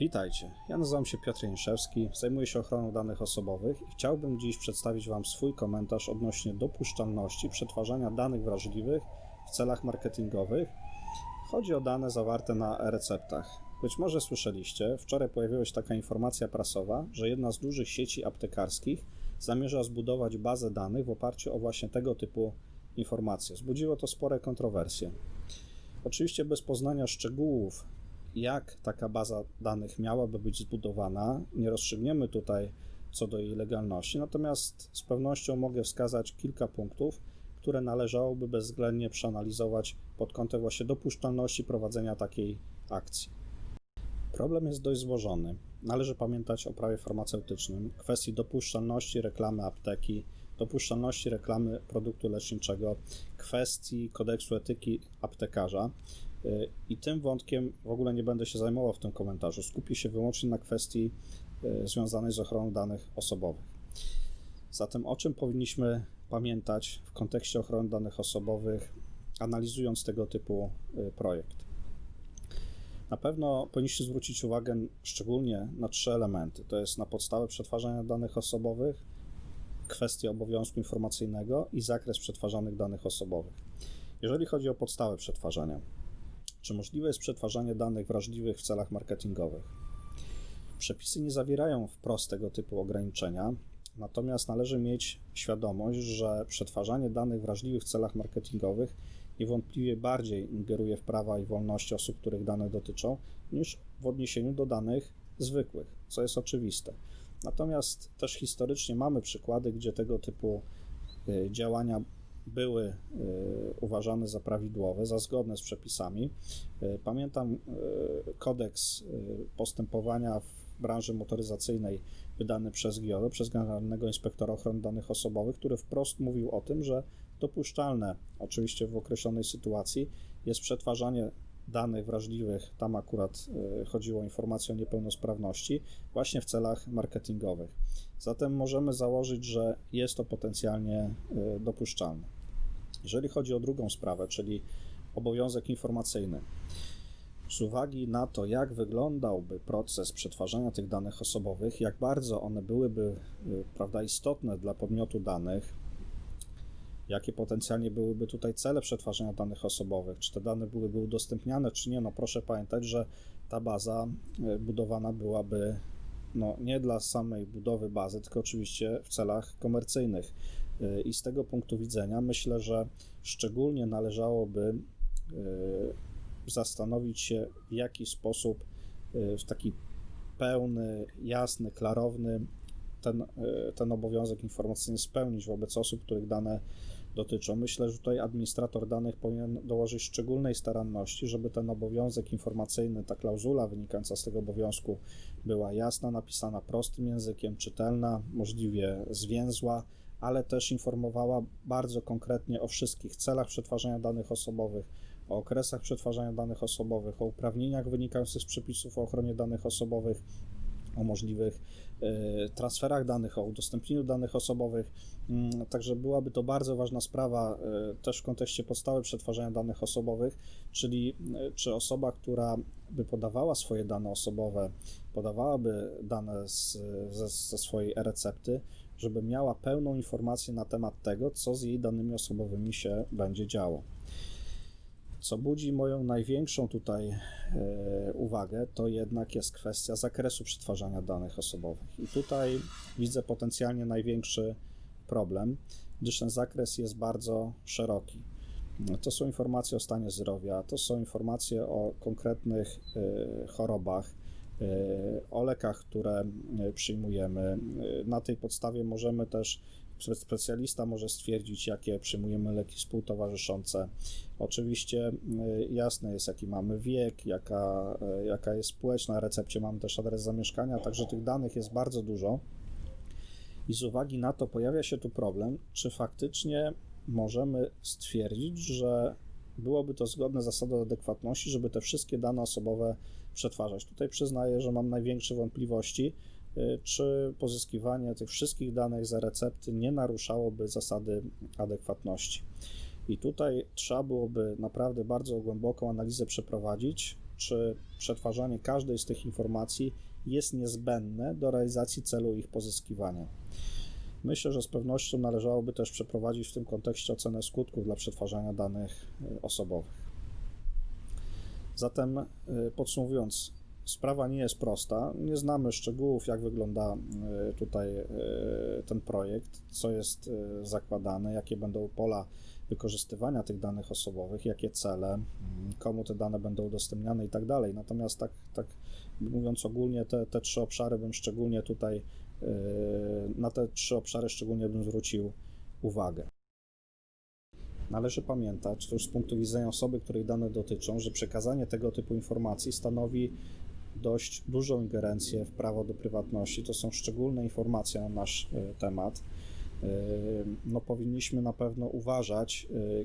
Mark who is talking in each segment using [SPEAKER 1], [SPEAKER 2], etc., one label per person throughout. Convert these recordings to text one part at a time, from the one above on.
[SPEAKER 1] Witajcie, ja nazywam się Piotr Jęszewski, zajmuję się ochroną danych osobowych i chciałbym dziś przedstawić Wam swój komentarz odnośnie dopuszczalności przetwarzania danych wrażliwych w celach marketingowych. Chodzi o dane zawarte na receptach. Być może słyszeliście, wczoraj pojawiła się taka informacja prasowa, że jedna z dużych sieci aptekarskich zamierza zbudować bazę danych w oparciu o właśnie tego typu informacje. Zbudziło to spore kontrowersje. Oczywiście bez poznania szczegółów jak taka baza danych miałaby być zbudowana. Nie rozstrzygniemy tutaj co do jej legalności, natomiast z pewnością mogę wskazać kilka punktów, które należałoby bezwzględnie przeanalizować pod kątem właśnie dopuszczalności prowadzenia takiej akcji. Problem jest dość złożony. Należy pamiętać o prawie farmaceutycznym, kwestii dopuszczalności reklamy apteki, dopuszczalności reklamy produktu leczniczego, kwestii kodeksu etyki aptekarza. I tym wątkiem w ogóle nie będę się zajmował w tym komentarzu. Skupię się wyłącznie na kwestii e, związanej z ochroną danych osobowych. Zatem o czym powinniśmy pamiętać w kontekście ochrony danych osobowych, analizując tego typu e, projekt? Na pewno powinniście zwrócić uwagę szczególnie na trzy elementy. To jest na podstawę przetwarzania danych osobowych, kwestia obowiązku informacyjnego i zakres przetwarzanych danych osobowych. Jeżeli chodzi o podstawę przetwarzania, czy możliwe jest przetwarzanie danych wrażliwych w celach marketingowych? Przepisy nie zawierają wprost tego typu ograniczenia, natomiast należy mieć świadomość, że przetwarzanie danych wrażliwych w celach marketingowych niewątpliwie bardziej ingeruje w prawa i wolności osób, których dane dotyczą, niż w odniesieniu do danych zwykłych, co jest oczywiste. Natomiast też historycznie mamy przykłady, gdzie tego typu y, działania były e, uważane za prawidłowe, za zgodne z przepisami. E, pamiętam e, kodeks postępowania w branży motoryzacyjnej wydany przez GIODO, przez Generalnego Inspektora Ochrony Danych Osobowych, który wprost mówił o tym, że dopuszczalne, oczywiście w określonej sytuacji, jest przetwarzanie danych wrażliwych, tam akurat chodziło o informacje o niepełnosprawności, właśnie w celach marketingowych. Zatem możemy założyć, że jest to potencjalnie dopuszczalne. Jeżeli chodzi o drugą sprawę, czyli obowiązek informacyjny, z uwagi na to, jak wyglądałby proces przetwarzania tych danych osobowych, jak bardzo one byłyby y, prawda, istotne dla podmiotu danych, jakie potencjalnie byłyby tutaj cele przetwarzania danych osobowych, czy te dane byłyby udostępniane, czy nie, no proszę pamiętać, że ta baza y, budowana byłaby no, nie dla samej budowy bazy, tylko oczywiście w celach komercyjnych. Y, I z tego punktu widzenia myślę, że szczególnie należałoby y, zastanowić się, w jaki sposób w taki pełny, jasny, klarowny ten, ten obowiązek informacyjny spełnić wobec osób, których dane dotyczą. Myślę, że tutaj administrator danych powinien dołożyć szczególnej staranności, żeby ten obowiązek informacyjny, ta klauzula wynikająca z tego obowiązku była jasna, napisana prostym językiem, czytelna, możliwie zwięzła, ale też informowała bardzo konkretnie o wszystkich celach przetwarzania danych osobowych, o okresach przetwarzania danych osobowych, o uprawnieniach wynikających z przepisów o ochronie danych osobowych, o możliwych e, transferach danych, o udostępnieniu danych osobowych. Mm, także byłaby to bardzo ważna sprawa e, też w kontekście podstawy przetwarzania danych osobowych, czyli e, czy osoba, która by podawała swoje dane osobowe, podawałaby dane z, ze, ze swojej e-recepty, żeby miała pełną informację na temat tego, co z jej danymi osobowymi się będzie działo. Co budzi moją największą tutaj e, uwagę, to jednak jest kwestia zakresu przetwarzania danych osobowych. I tutaj widzę potencjalnie największy problem, gdyż ten zakres jest bardzo szeroki. To są informacje o stanie zdrowia, to są informacje o konkretnych e, chorobach, e, o lekach, które przyjmujemy. Na tej podstawie możemy też specjalista może stwierdzić, jakie przyjmujemy leki współtowarzyszące. Oczywiście y, jasne jest, jaki mamy wiek, jaka, y, jaka jest płeć. Na recepcie mamy też adres zamieszkania, także tych danych jest bardzo dużo. I z uwagi na to pojawia się tu problem, czy faktycznie możemy stwierdzić, że byłoby to zgodne z zasadą adekwatności, żeby te wszystkie dane osobowe przetwarzać. Tutaj przyznaję, że mam największe wątpliwości, czy pozyskiwanie tych wszystkich danych za recepty nie naruszałoby zasady adekwatności. I tutaj trzeba byłoby naprawdę bardzo głęboką analizę przeprowadzić, czy przetwarzanie każdej z tych informacji jest niezbędne do realizacji celu ich pozyskiwania. Myślę, że z pewnością należałoby też przeprowadzić w tym kontekście ocenę skutków dla przetwarzania danych y, osobowych. Zatem y, podsumowując, sprawa nie jest prosta. Nie znamy szczegółów, jak wygląda y, tutaj y, ten projekt, co jest y, zakładane, jakie będą pola wykorzystywania tych danych osobowych, jakie cele, komu te dane będą udostępniane i tak dalej. Natomiast tak, tak mówiąc ogólnie, te, te trzy obszary bym szczególnie tutaj, na te trzy obszary szczególnie bym zwrócił uwagę. Należy pamiętać, to już z punktu widzenia osoby, której dane dotyczą, że przekazanie tego typu informacji stanowi dość dużą ingerencję w prawo do prywatności. To są szczególne informacje na nasz y, temat. Y, No, powinniśmy na pewno uważać, y,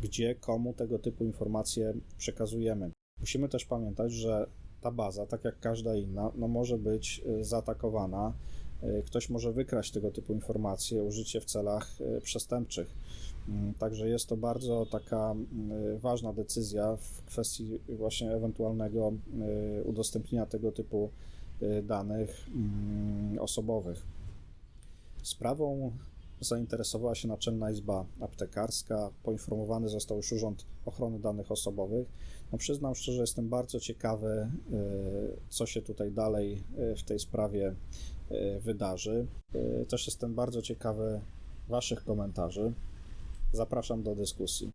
[SPEAKER 1] gdzie, komu tego typu informacje przekazujemy. Musimy też pamiętać, że ta baza, tak jak każda inna, no może być zaatakowana. Ktoś może wykraść tego typu informacje, użycie w celach przestępczych. Mm, Także jest to bardzo taka mm, ważna decyzja w kwestii właśnie ewentualnego y, udostępnienia tego typu y, danych mm, osobowych. Sprawą zainteresowała się Naczelna Izba Aptekarska. Poinformowany został już Urząd Ochrony Danych Osobowych. No przyznam szczerze, jestem bardzo ciekawy, y, co się tutaj dalej w tej sprawie wydarzy. Też jestem bardzo ciekawy Waszych komentarzy. Zapraszam do dyskusji.